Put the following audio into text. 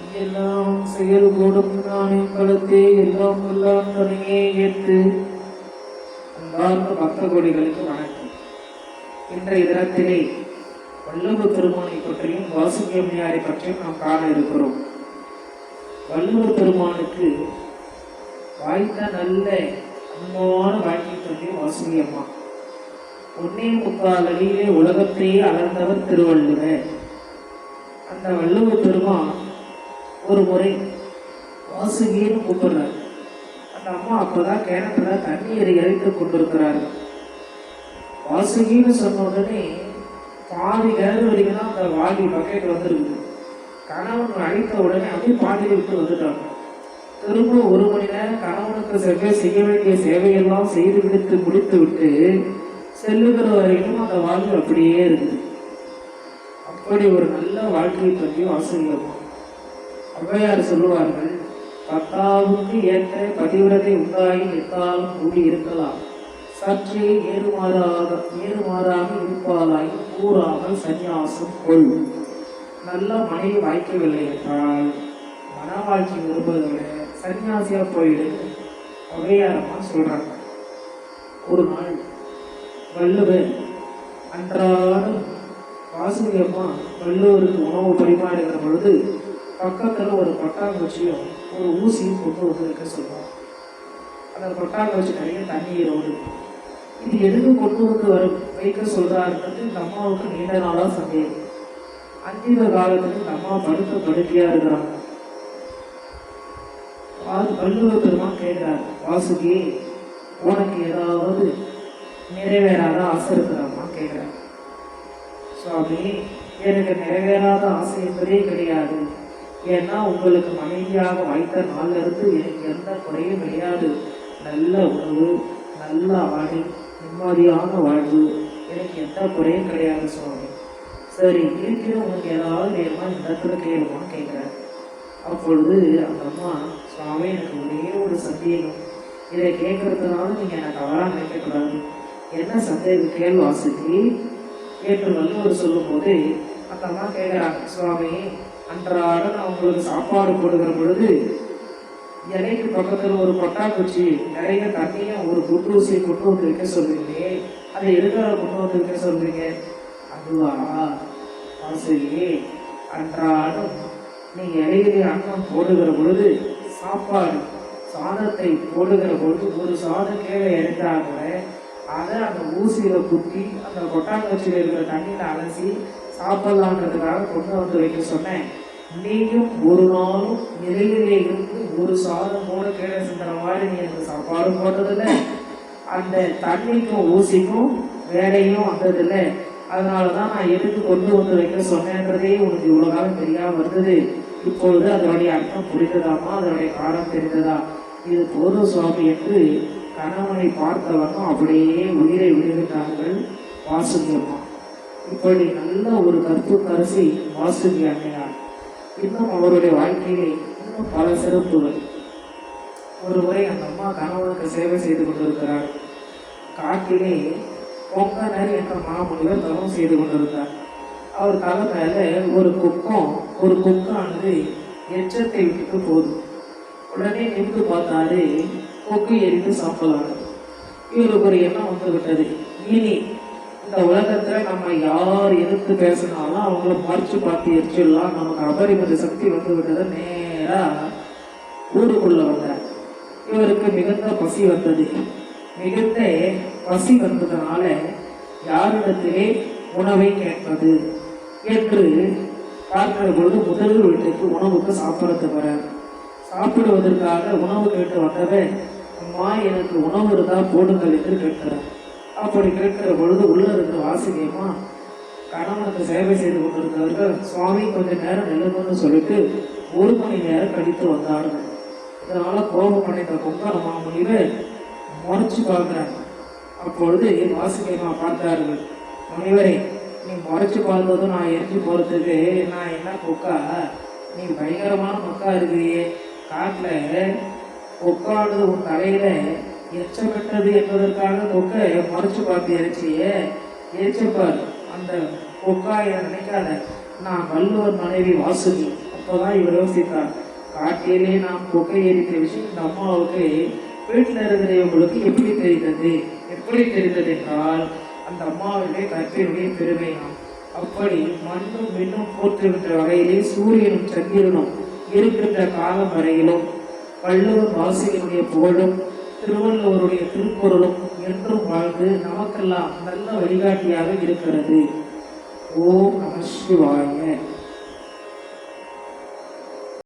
எல்லாம் செயல்கூடும் நானே பலத்தே எல்லாம் எல்லாம் தனியே ஏற்று எல்லாருக்கும் பக்த கோடிகளுக்கு வணக்கம். இன்றைய தினத்திலே வல்லப பெருமானை பற்றியும் வாசுகி அம்மையாரை பற்றியும் நாம் காண இருக்கிறோம். வல்லப பெருமானுக்கு வாய்த்த நல்ல அன்பான வாழ்க்கை தந்தையும் வாசுகி அம்மா. ஒன்னே முக்கால் அடியிலே உலகத்தையே அளந்தவர் திருவள்ளுவர். அந்த வள்ளுவ பெருமான் ஒரு முறை வாசுகின்னு கூப்பிடுறாரு. அந்த அம்மா அப்பதான் கிணத்துல தண்ணீரை இறைத்து கொண்டிருக்கிறாரு. வாசுகின்னு சொன்ன உடனே பாதி கிணறு வரைக்கும் தான் அந்த வாடி பக்கெட் வந்திருக்குது. கணவன் அழைத்த உடனே அப்படியே பாதியில் விட்டு வந்துட்டாங்க. திரும்ப ஒரு மணி நேரம் கணவனுக்கு செவ்வாய் செய்ய வேண்டிய சேவையெல்லாம் செய்து விடுத்து முடித்து விட்டு செல்லுகிற வரைக்கும் அந்த வாழ்வு அப்படியே இருக்குது. அப்படி ஒரு நல்ல வாழ்க்கையை பற்றி ஆசிரியர் ஔவையார் சொல்லுவார்கள் பத்தாவுக்கு ஏற்ற பதிவிரதை உண்டாகி எத்தாலும் கூடி இருக்கலாம். சற்றே ஏறுமாறாக ஏறுமாறாக இருப்பாளாய் கூறாமல் சந்நியாசம் கொள். நல்ல மனைவி வாய்க்கவில்லை என்றால் மன வாழ்க்கை விரும்புவதை விட சன்னியாசியாக போயிடு ஔவையாரம்மா சொல்கிறாங்க ஒரு நாள் வள்ளுவர் அன்றாடம் வாசுகி அம்மா வள்ளுவருக்கு உணவு பரிமாறுகிற பொழுது பக்கத்தில் ஒரு பட்டாம்பூச்சியும் ஒரு ஊசியும் கொண்டு வந்து வைக்க சொல்லுவாங்க. அந்த பட்டாம்பூச்சி நிறைய தண்ணீர் ஓடுது இது எதுக்கு கொண்டு வந்து வர வைக்க சொல்கிறாருன்றது இந்த அம்மாவுக்கு நீண்ட நாளாக சந்தேகம். அந்திம காலத்துக்கு இந்த அம்மா படுத்த படுக்கையாக இருக்கிறாங்க. அது வள்ளுவ பெருமான் கேட்கிறார் வாசுகி உனக்கு ஏதாவது நிறைவேறாத ஆசை இருக்கிறாமா கேட்குறாங்க சுவாமி எனக்கு நிறைவேறாத ஆசை என்பதே கிடையாது. ஏன்னா உங்களுக்கு மனைவியாக வைத்த நாள்ல இருந்து எனக்கு எந்த குறையும் கிடையாது. நல்ல உணவு நல்ல ஆடை நிம்மதியான வாழ்வு. எனக்கு எந்த குறையும் கிடையாது சுவாமி. சரி இருக்கிற உங்களுக்கு ஏதாவது வேணுமா இந்த இடத்துல கேளுமான்னு கேட்குறேன். அப்பொழுது அந்த அம்மா சுவாமி எனக்கு ஒரே ஒரு சந்தேகம். இதை கேட்கறதுனால நீங்கள் எனக்கு தவறாக நினைக்கக்கூடாது. என்ன சந்தேகம்? கேள்வி வாசிக்கு என்று வள்ளுவர் சொல்லும்போது அந்த அம்மா கேட்குறாங்க சுவாமி அன்றாட அவங்களுக்கு சாப்பாடு போடுகிற பொழுது இலைக்கு பக்கத்தில் ஒரு பட்டாக்குச்சி நிறைய தண்ணியும் ஒரு குண்டூசியை கொண்டு வந்து வைக்க சொல்றீங்களே அதை எதுக்காக கொண்டு வந்து வைக்க சொல்றீங்க அதுவா? ஆசிரியே அன்றாடம் நீங்கள் இலையிலே அன்னம் போடுகிற பொழுது சாப்பாடு சாதத்தை போடுகிற பொழுது ஒரு சாதம் கீழே எடுத்தா கூட அதை அந்த ஊசியில் குத்தி அந்த கொட்டாங்கச்சியில் இருக்கிற தண்ணியில் அலசி சாப்பிடலான்றதுக்காக கொண்டு வந்து வைக்க சொன்னேன். நீயும் ஒரு நாளும் நிலையிலே இருந்து ஒரு சாதம் கூட கேட சிந்துற மாதிரி நீ எனக்கு சாப்பாடு போட்டதில்ல. அந்த தண்ணிக்கும் ஊசிக்கும் வேலையும் வந்ததில்ல. அதனால தான் நான் எதுக்கு கொண்டு வந்து வைக்க சொன்னேன்றதே உனக்கு இவ்வளோ காலம் தெரியாமல் வந்தது இப்பொழுது அதனுடைய அர்த்தம் புரிந்ததாமா? அதனுடைய காலம் தெரிந்ததா? இது போதும் சுவாமி என்று கணவனை பார்த்தவனும் அப்படியே உயிரை விடுகின்றார்கள் வாசுகி அம்மா இப்படி நல்ல ஒரு கற்பு கரசி வாசுகி அம்மையார். இன்னும் அவருடைய வாழ்க்கையிலே இன்னும் பல சிறப்புகள். ஒரு முறை அந்த அம்மா கணவனுக்கு சேவை செய்து கொண்டிருக்கிறார். காட்டிலே பொங்கனர் என்ற மாமுனிவர் தவம் செய்து கொண்டிருந்தார். அவர் தலை மேலே ஒரு குக்கம் ஒரு குக்கானது எச்சத்தை விட்டுட்டு போகுது. உடனே நின்று பார்த்தாரு கொக்கு எரிந்து சாப்பிடலாம் இவருக்கு ஒரு எண்ணம் வந்து விட்டது இனி இந்த உலகத்துல நம்ம யார் எதிர்த்து பேசினாலும் அவங்கள மறைச்சு பார்த்து எரிச்சிடலாம். நமக்கு அபரிமித சக்தி வந்து விட்டதை நேரா ஊருக்குள்ள வந்தார். இவருக்கு மிகுந்த பசி வந்தது. மிகுந்த பசி வந்ததுனால யாரிடத்திலே உணவை கேட்பது என்று பார்க்கிற பொழுது முதல் வீட்டுக்கு உணவுக்கு சாப்பிடத்து வர சாப்பிடுவதற்காக உணவு கேட்டு வந்தவன் அம்மா எனக்கு உணவு இருந்தால் போடுங்கள் என்று கேட்கிறார். அப்படி கேட்கிற பொழுது உள்ள இருக்கிற வாசிரியமா கணவனுக்கு சேவை செய்து கொண்டிருந்தவர்கள் சுவாமி கொஞ்ச நேரம் நில்லுங்கன்னு சொல்லிட்டு ஒரு மணி நேரம் கழித்து வந்தார்கள். இதனால கோபம் அடைந்த கொங்கர மாமுனிவர் முறைச்சு பார்க்கிறாங்க அப்பொழுது வாசுகியமா பார்த்தார்கள். முனிவரே நீ முறைச்சு பார்த்ததும் நான் எரிஞ்சு போறதுக்கு நான் என்ன கொக்கா? நீ பயங்கரமான மக்கா இருக்கிறியே. காட்டில் கொக்கானது உன் தலையில எச்சமிட்டது என்பதற்காக கொக்கை மறைச்சு பார்த்து இறைச்சியே எரிச்சப்பார் அந்த கொக்காய நினைக்காத நான் வள்ளுவர் மனைவி வாசுகி. அப்போதான் இவர் யோசித்தார் காட்டிலே நாம் புகை எரித்த விஷயம் இந்த அம்மாவுக்கு வீட்டில் இருக்கிறவங்களுக்கு எப்படி தெரிந்தது? எப்படி தெரிந்தது என்றால் அந்த அம்மாவுடைய கற்பினுடைய பெருமையாம் அப்படி மண்ணும் மின்னும் போற்றுகின்ற வகையிலே சூரியனும் சந்திரனும் இருக்கின்ற காலம் வரையிலும் வள்ளுவர் வாசிகளுடைய புகழும் திருவள்ளுவருடைய திருக்குறளும் என்றும் வாழ்ந்து நமக்கெல்லாம் நல்ல வழிகாட்டியாக இருக்கிறது. ஓம் நம சிவாய.